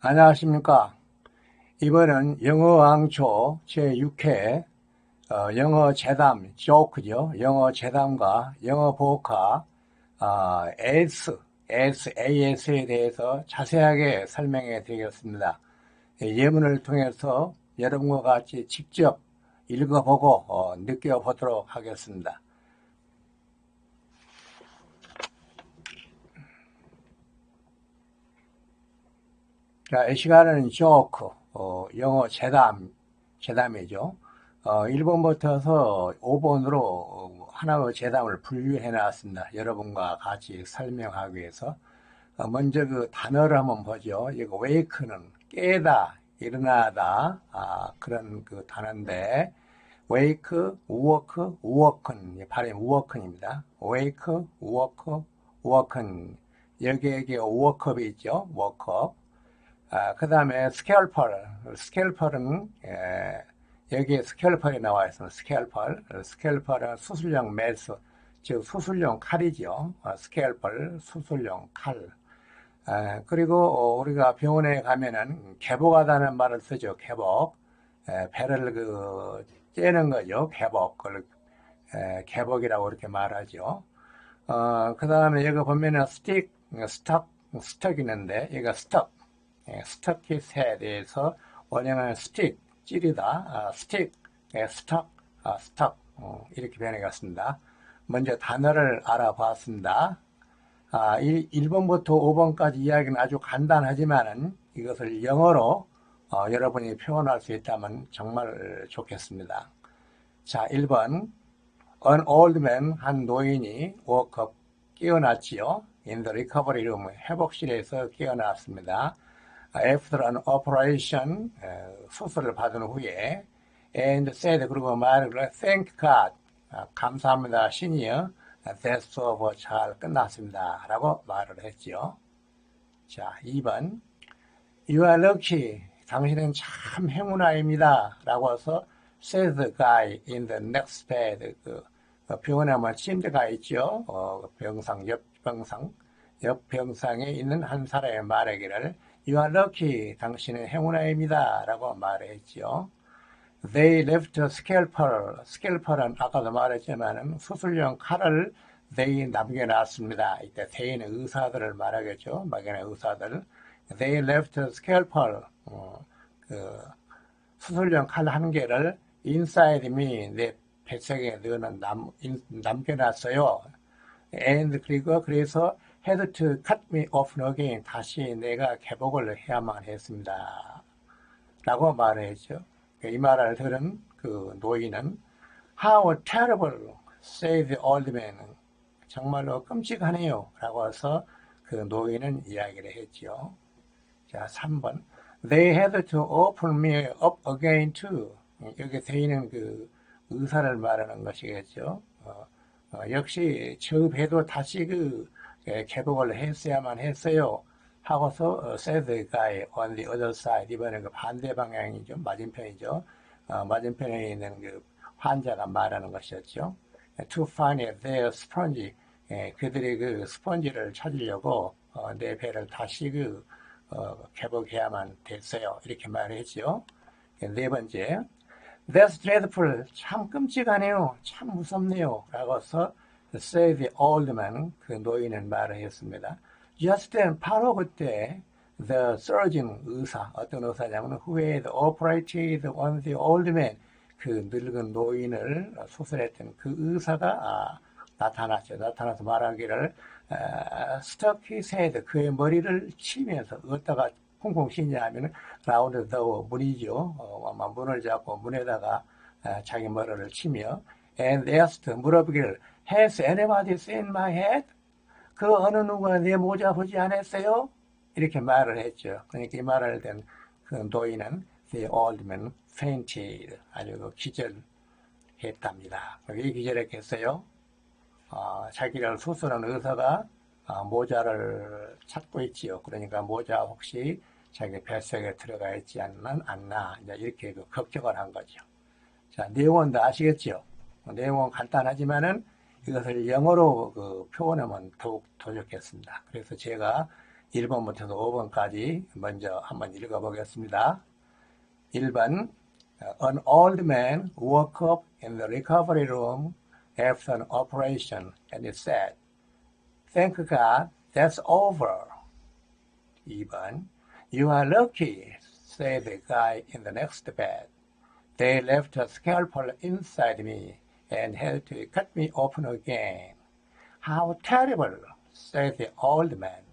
안녕하십니까. 이번은 영어 왕초 제6회 어, 영어 재담, 조크죠. 영어 재담과 영어 보카 어, AS, AS, AS에 대해서 자세하게 설명해 드리겠습니다. 예문을 통해서 여러분과 같이 직접 읽어보고 어, 느껴보도록 하겠습니다. 자, 이 시간은 조크, 어, 영어 재담, 재담이죠. 어, 1번부터서 5번으로 하나의 재담을 분류해 놨습니다. 여러분과 같이 설명하기 위해서. 어, 먼저 그 단어를 한번 보죠. 이거 wake는 깨다, 일어나다, 아, 그런 그 단어인데, wake, work, work은, 발음 work입니다. wake, work, work은, 여기에 workup이 있죠. workup. 아, 그 다음에 스케일펄. 스케일펄은, 예, 여기에 스케일펄이 나와 있습니다. 스케일펄. 스케일펄은 수술용 매스, 즉 수술용 칼이죠. 아, 스케일펄, 수술용 칼. 아, 그리고 우리가 병원에 가면은 개복하다는 말을 쓰죠. 개복. 에, 배를 그 째는 거죠. 개복. 그걸 에, 개복이라고 이렇게 말하죠. 어, 그 다음에 여기 보면은 스틱, 스톡, 스톡 있는데, 여기가 스톡. 예, 스토킷에 대해서 원형은 스틱, 찌르다, 아, 스틱, 예, 스톡, 아, 스톡 어, 이렇게 변해갔습니다. 먼저 단어를 알아봤습니다. 아, 1, 1번부터 5번까지 이야기는 아주 간단하지만은 이것을 영어로 어, 여러분이 표현할 수 있다면 정말 좋겠습니다. 자, 1번 An old man, 한 노인이 up, 깨어났지요. In the recovery room, 회복실에서 깨어났습니다. After an operation 수술을 받은 후에 and said 그리고 말을 thank God. 감사합니다 신이여. that's over 잘 끝났습니다. 라고 말을 했죠 자 2번. You are lucky. 당신은 참 행운아입니다. 라고 해서 said the guy in the next bed. 그 병원에 뭐 침대가 있죠. 어, 병상 옆 병상. 옆 병상에 있는 한 사람의 말하기를 You are lucky. 당신은 행운아입니다. 라고 말했죠. They left a scalpel. scalpel은 아까도 말했지만 수술용 칼을 they 남겨놨습니다. 이때 they는 의사들을 말하겠죠. 막연한 의사들. They left a scalpel. 어, 그 수술용 칼 한 개를 inside me. 내 뱃속에 넣는 남, 남겨놨어요. And 그리고 그래서 had to cut me off again. 다시 내가 개복을 해야만 했습니다. 라고 말했죠. 이 말을 들은 그 노인은 How terrible, said the old man. 정말로 끔찍하네요. 라고 해서 그 노인은 이야기를 했죠. 자, 3번. They had to open me up again too. 여기 대인은 그 의사를 말하는 것이겠죠. 어, 어, 역시 저 배도 다시 그 개복을 했어야만 했어요. 하고서 said the guy on the other side 이번에 그 반대 방향이죠. 맞은편이죠. 어, 맞은편에 있는 그 환자가 말하는 것이었죠. To find their sponge 예, 그들이 그 스펀지를 찾으려고 어, 내 배를 다시 그 어, 개복해야만 됐어요. 이렇게 말했죠. 네 번째, That's dreadful. 참 끔찍하네요. 참 무섭네요. 라고서 say the old man, 그 노인은 말을 했습니다. Just then, 바로 그때, the surgeon, 의사, 어떤 의사냐면, who had operated on the old man, 그 늙은 노인을 수술했던 그 의사가 아, 나타났죠. 나타나서 말하기를, 아, stuck his head, 그의 머리를 치면서, 어디다가 쿵쿵 치냐 하면, 라운드 더 문이죠. 어, 문을 잡고 문에다가 아, 자기 머리를 치며, and asked, 물어보기를, Has anybody seen my head? 그 어느 누가 내 모자 보지 않았어요? 이렇게 말을 했죠. 그러니까 이 말을 된그 노인은 the old man fainted. 아주 그 기절했답니다. 왜 기절했겠어요? 어, 자기를 수술한 의사가 어, 모자를 찾고 있지요. 그러니까 모자 혹시 자기 뱃속에 들어가 있지 않나, 않나 이제 이렇게 그 걱정을 한 거죠. 자, 내용은 다 아시겠죠? 내용은 간단하지만은 이것을 영어로 그 표현하면 더욱 더 좋겠습니다. 그래서 제가 1번부터 5번까지 먼저 한번 읽어보겠습니다. 1번 An old man woke up in the recovery room after an operation and he said, Thank God that's over. 2번 You are lucky, said the guy in the next bed. They left a scalpel inside me and had to cut me open again. How terrible, said the old man.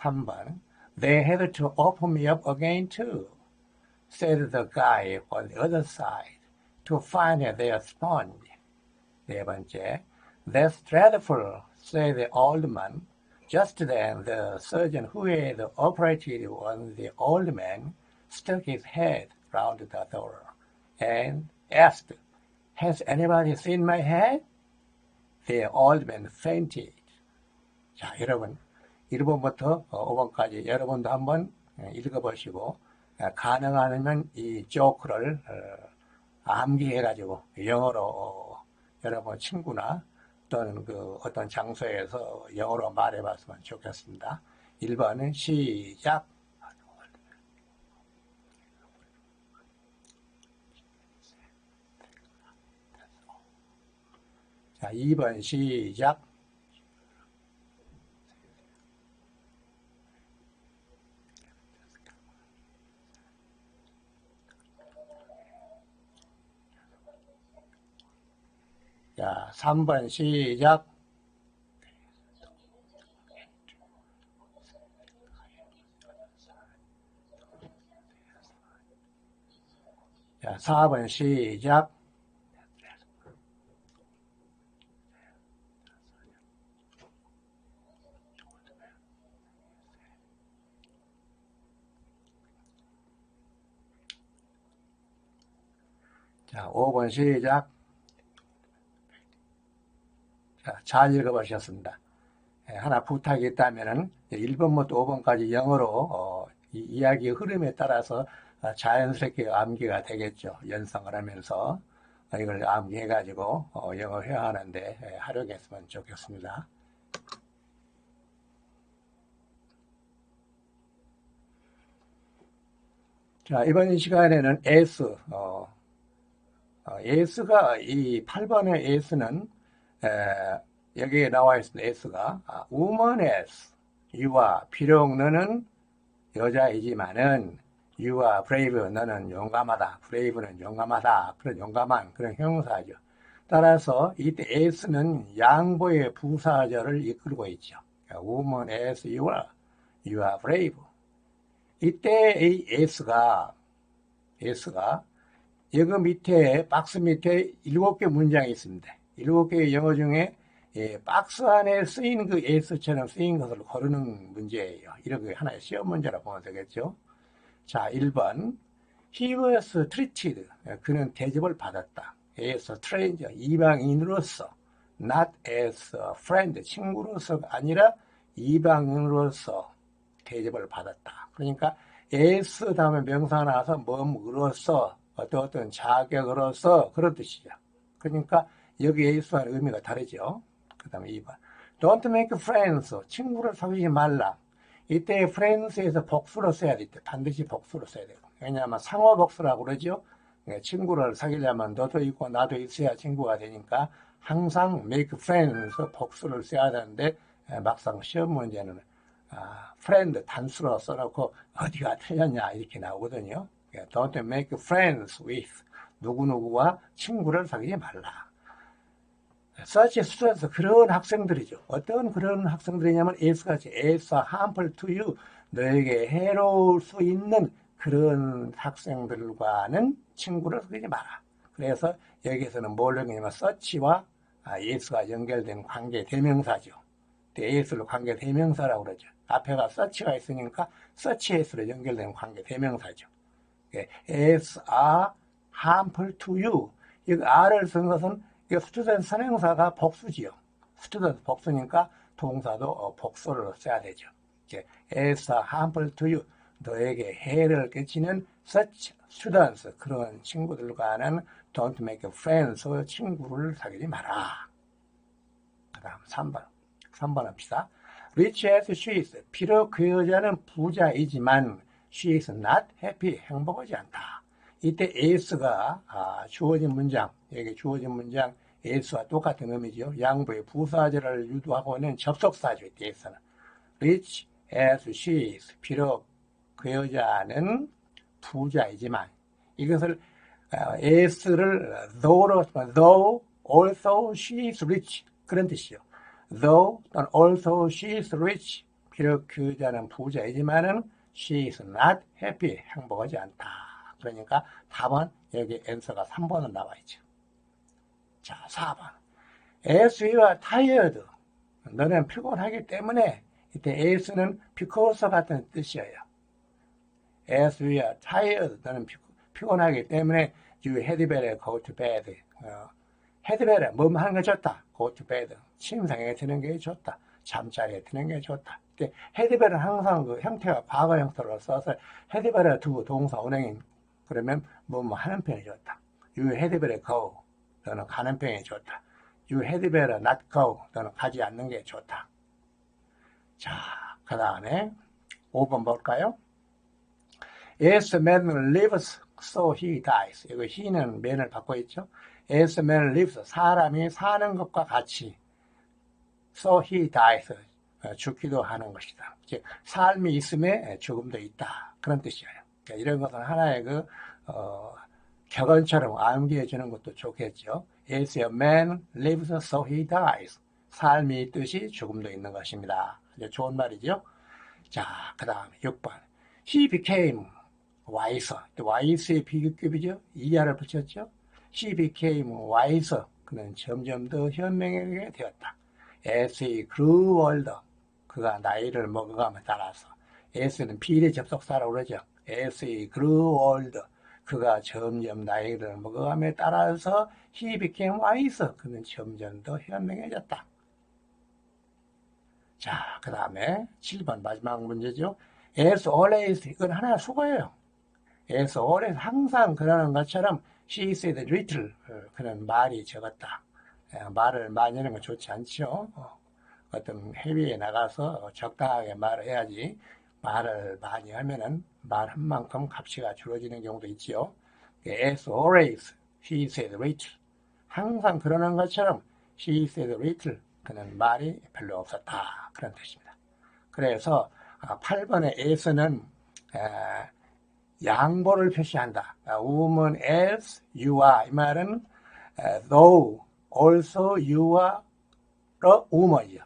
3번 They had to open me up again too, said the guy on the other side, to find their sponge. 네 번째, That's dreadful, said the old man. Just then, the surgeon who had operated on the old man stuck his head round the door and asked, Has anybody seen my head? The old man fainted. 자, 여러분, 1번부터 5번까지 여러분도 한번 읽어보시고, 가능하면 이 조크를 암기해가지고 영어로 여러분 친구나 또는 그 어떤 장소에서 영어로 말해봤으면 좋겠습니다. 1번은 시작. 자, 2번 시작. 자, 3번 시작. 자, 4번 시작. 자, 5번 시작. 자, 잘 읽어보셨습니다. 예, 하나 부탁이 있다면은 1번부터 5번까지 영어로 어, 이 이야기의 흐름에 따라서 어, 자연스럽게 암기가 되겠죠. 연상을 하면서 어, 이걸 암기해가지고 어, 영어 회화하는데 예, 활용했으면 좋겠습니다. 자, 이번 시간에는 S, 어, 어, S가 이 8번의 S는 에, 여기에 나와 있는 S가 아, S, 유아 비록 너는 여자이지만은 유아 brave 너는 용감하다, brave는 용감하다 그런 용감한 그런 형용사죠. 따라서 이때 S는 양보의 부사절을 이끌고 있죠. woman S, 유아, are brave. 이때 이 S가 S가 여기 밑에 박스 밑에 일곱 개 문장이 있습니다. 일곱 개의 영어 중에 예, 박스 안에 쓰인 그 S처럼 쓰인 것을 고르는 문제예요. 이렇게 하나의 시험 문제라 보면 되겠죠. 자, 1번. He was treated. 그는 대접을 받았다. as a stranger. 이방인으로서. not as a friend. 친구로서가 아니라 이방인으로서 대접을 받았다. 그러니까 as 다음에 명사가 나와서 뭐으로서 어떤 어떤 자격으로서 그런 뜻이죠. 그러니까 여기에 있어하는 의미가 다르죠. 그 다음에 2번. Don't make friends. 친구를 사귀지 말라. 이때 friends에서 복수로 써야 돼. 반드시 복수로 써야 돼요. 왜냐하면 상호 복수라고 그러죠. 예, 친구를 사귀려면 너도 있고 나도 있어야 친구가 되니까 항상 make friends 복수를 써야 되는데 예, 막상 시험 문제는 아, friend 단수로 써놓고 어디가 틀렸냐 이렇게 나오거든요. 예, Don't make friends with 누구누구와 친구를 사귀지 말라. such students 그런 학생들이죠. 어떤 그런 학생들이냐면 S같이 as harmful to you 너에게 해로울 수 있는 그런 학생들과는 친구를 사귀지 마라. 그래서 여기에서는 뭘 연결하냐면 such와 예수가 연결된 관계 대명사죠. 예수로 관계 대명사라고 그러죠. 앞에가 such가 있으니까 such 예수로 연결된 관계 대명사죠. As are harmful to you. 이 R을 쓴 것은 이 스튜던트 선행사가 복수지요. 스튜던트 복수니까 동사도 복수를 써야 되죠. 이제 as harmful to you. 너에게 해를 끼치는 such students 그런 친구들과는 don't make friends 친구를 사귀지 마라. 그 다음 3번. 3번 합시다. rich as she is. 비록 그 여자는 부자이지만 she is not happy. 행복하지 않다. 이때 as가 아, 주어진 문장, 여기 주어진 문장 as와 똑같은 의미죠. 양보의 부사절을 유도하고 있는 접속사죠. 이때에서는 rich as she is. 비록 그 여자는 부자이지만 이것을 어, as를 though로 though also she is rich 그런 뜻이요. though 또는 also she is rich 비록 그 여자는 부자이지만은 she is not happy 행복하지 않다. 그러니까 답은 여기 answer가 3번은 나와 있죠. 자, 4번. as you are tired. 너는 피곤하기 때문에 이때 as는 because 같은 뜻이에요. as you are tired. 너는 피곤하기 때문에 you had better go to bed. 어, had better 뭐 하는 게 좋다. go to bed. 침상에 드는 게 좋다. 잠자리에 드는 게 좋다. better는 항상 그 형태가 과거 형태로 써서 had better 두 동사 운행인 그러면 뭐 뭐 하는 편이 좋다. you better go. 너는 가는 편이 좋다. you better not go. 너는 가지 않는 게 좋다. 자, 그 다음에 5번 볼까요? As man lives, so he dies. 이거 he는 man을 받고 있죠. As man lives, 사람이 사는 것과 같이 so he dies. 죽기도 하는 것이다. 즉 삶이 있음에 죽음도 있다. 그런 뜻이에요. 그러니까 이런 것은 하나의 그 어, 격언처럼 암기해 주는 것도 좋겠죠. As a man lives, so he dies. 삶이 있듯이 죽음도 있는 것입니다. 좋은 말이죠. 자, 그 다음 6번. He became wiser. wise의 비교급이죠. 이하를 붙였죠. He became wiser. 그는 점점 더 현명하게 되었다. He grew older. 그가 나이를 먹어감에 따라서. as는 비례 접속사라고 그러죠. He grew older. 그가 점점 나이를 먹어감에 따라서 he became wiser. 그는 점점 더 현명해졌다. 자, 그 다음에 7번 마지막 문제죠. as always. 이건 하나 수고예요. as always. 항상 그러는 것처럼 she said little. 그는 말이 적었다. 말을 많이 하는 건 좋지 않죠. 어떤 해외에 나가서 적당하게 말을 해야지 말을 많이 하면은 말 한 만큼 값이가 줄어지는 경우도 있지요. as always, he said little. 항상 그러는 것처럼 she said little. 그는 말이 별로 없었다. 그런 뜻입니다. 그래서 8번의 as는 양보를 표시한다. woman as you are. 이 말은 though also you are a woman이요.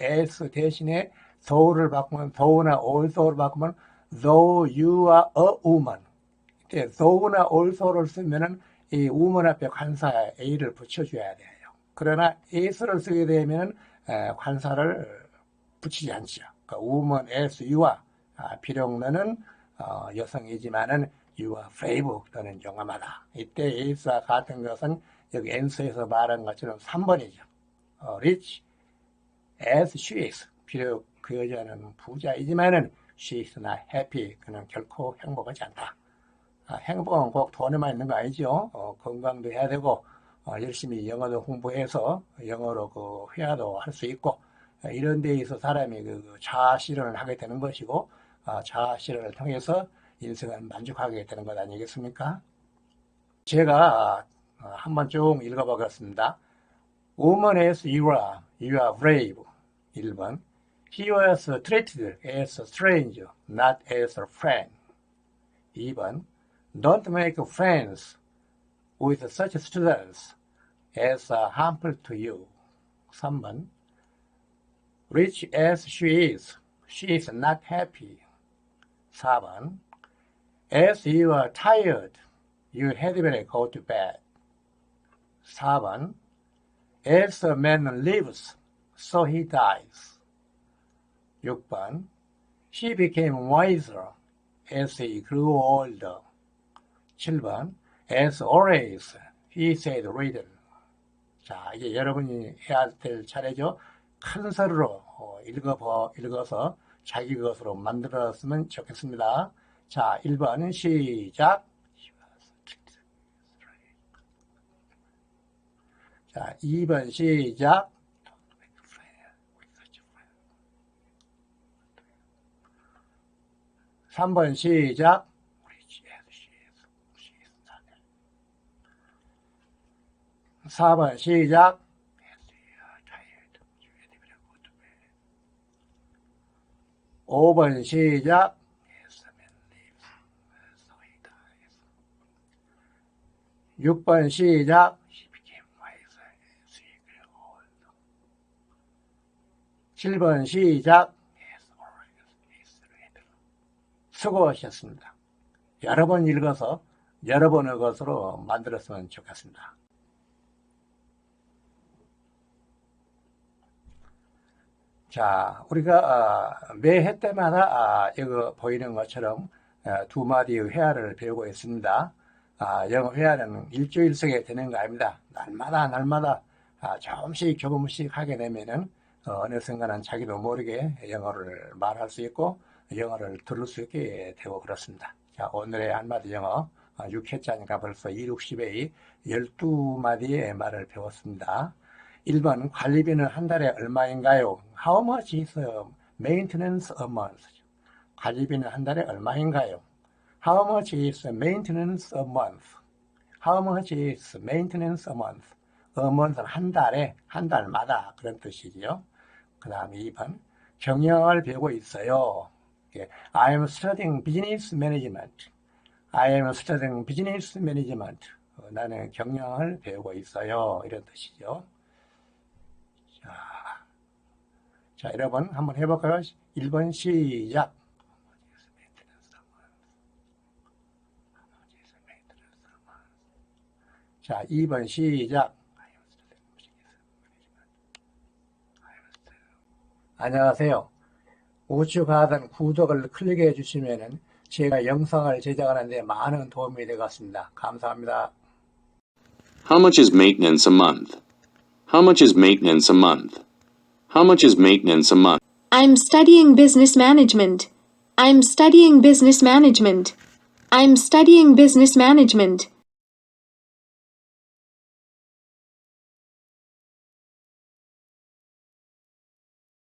as 대신에 though를 바꾸면 though나 also를 바꾸면 though you are a woman. 이때 though나 also를 쓰면은 이 woman 앞에 관사 a를 붙여줘야 돼요. 그러나 as를 쓰게 되면 관사를 붙이지 않죠. 그러니까 woman as you are. 아, 너는 어, 여성이지만은 you are brave 또는 용감하다. 이때 as와 같은 것은 여기 ans에서 말한 것처럼 3번이죠. 어, rich as she is. 비록 그 여자는 부자이지만은 she is not happy. 그는 결코 행복하지 않다. 아, 행복은 꼭 돈에만 있는 거 아니죠. 어, 건강도 해야 되고 어, 열심히 영어도 공부해서 영어로 그 회화도 할 수 있고 어, 이런 데 있어 사람이 그 자아 실현을 하게 되는 것이고 어, 자아 실현을 통해서 인생을 만족하게 되는 것 아니겠습니까? 제가 어, 한번 쭉 읽어보겠습니다. Woman as you are, you are brave. 1번. He was treated as a stranger, not as a friend. 2번. Don't make friends with such students as are harmful to you. 3번. Rich as she is, she is not happy. 4번. As you are tired, you had better go to bed. 4번. As a man lives, so he dies. 6번. He became wiser as he grew older. 7번. As always, he said reader. 자, 이제 여러분이 해야 될 차례죠. 큰 소리로 읽어, 읽어서 자기 것으로 만들었으면 좋겠습니다. 자, 1번 시작. 자, 2번 시작. 3번 시작. 4번 시작. 5번 시작. 6번 시작. 7번 시작. 수고하셨습니다. 여러 번 읽어서 여러 번의 것으로 만들었으면 좋겠습니다. 자, 우리가 어, 매해 때마다 아, 이거 보이는 것처럼 어, 두 마디의 회화를 배우고 있습니다. 아, 영어 회화는 일주일 속에 되는 거 아닙니다. 날마다 날마다 아, 조금씩 조금씩 하게 되면은 어, 어느 순간은 자기도 모르게 영어를 말할 수 있고 영어를 들을 수 있게 되고 그렇습니다. 자, 오늘의 한마디 영어 6회차니까 벌써 2, 60의 12마디의 말을 배웠습니다. 1번 관리비는 한 달에 얼마인가요? How much is maintenance a month? 관리비는 한 달에 얼마인가요? How much is maintenance a month? How much is maintenance a month? A month는 한 달에, 한 달마다 그런 뜻이지요. 그 다음에 2번 경영을 배우고 있어요. 예, I am studying business management. I am studying business management. 어, 나는 경영을 배우고 있어요. 이런 뜻이죠. 자, 자, 여러분 한번 해볼까요? 1번 시작. 자, 2번 시작. 안녕하세요. 우측 하단 구독을 클릭해 주시면은 제가 영상을 제작하는 데 많은 도움이 되겠습니다. 감사합니다. How much is maintenance a month? How much is maintenance a month? How much is maintenance a month? I'm studying business management. I'm studying business management. I'm studying business management.